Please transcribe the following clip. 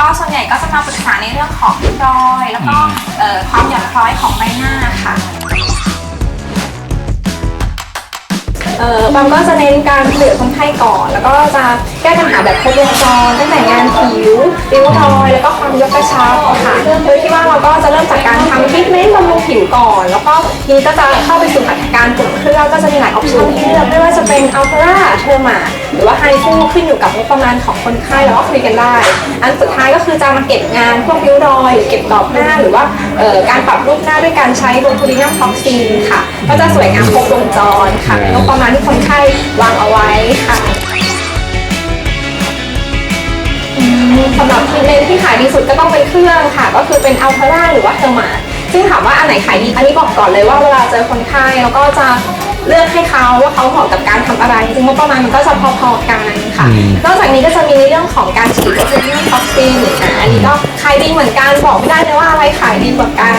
วนใหญ่ก็จะมาปรึกษาในเรื่องของริ้วรอยแล้วก็เอ่อความหย่อนคล้อยของใบหน้าค่ะ เอ่อบางก็จะเน้นการช่วยเหลือคนไข้ก่อน แล้วก็จะแก้ปัญหาแบบครบวงจรตั้งแต่งานผิวริ้วรอยแล้วก็ความยกกระชับค่ะโดยที่ว่าเราก็จะเริ่มจากการทำทรีทเมนต์บำรุงผิวก่อน แล้วก็ทีนี้ก็จะเข้าไปสู่การกลุ่มเครื่องก็จะมีหลายออปชั่นให้เลือกไม่ว่า จะเป็นอัลตราเทอร์มาหรือว่าไฮฟูขึ้นอยู่กับงบประมาณของคนไข้แล้วก็คุยกันได้ อันสุดท้ายก็คือจะมาเก็บงานพวกริ้วรอยหรือเก็บกรอบหน้าหรือว่าเอ่อการปรับรูปหน้าด้วยการใช้โบทูลินัมท็อกซินค่ะ ก็จะสวยงามครบวงจรค่ะในงบประมาณที่คนไข้วางเอาไว้ค่ะอืมสำหรับทีเลนที่ขายดีสุดก็ต้องเป็นเครื่องค่ะ ก็คือเป็นอัลเทราหรือว่าเทอร์มาซึ่งถามว่าอันไหนขายดี อันนี้บอกก่อนเลยว่าเวลาเจอคนไข้แล้วก็จะเลือกให้เขาว่าเขาเหมาะกับการ ทำอะไรจริงๆงบประมาณมันก็จะพอๆกันค่ะอืมนอกจากนี้ก็จะมีในเรื่องของการฉีดวัคซีนท็อกซินอะอันนี้ก็ขายดีเหมือนกันบอกไม่ได้เลยว่าอะไรขายดีกว่ากัน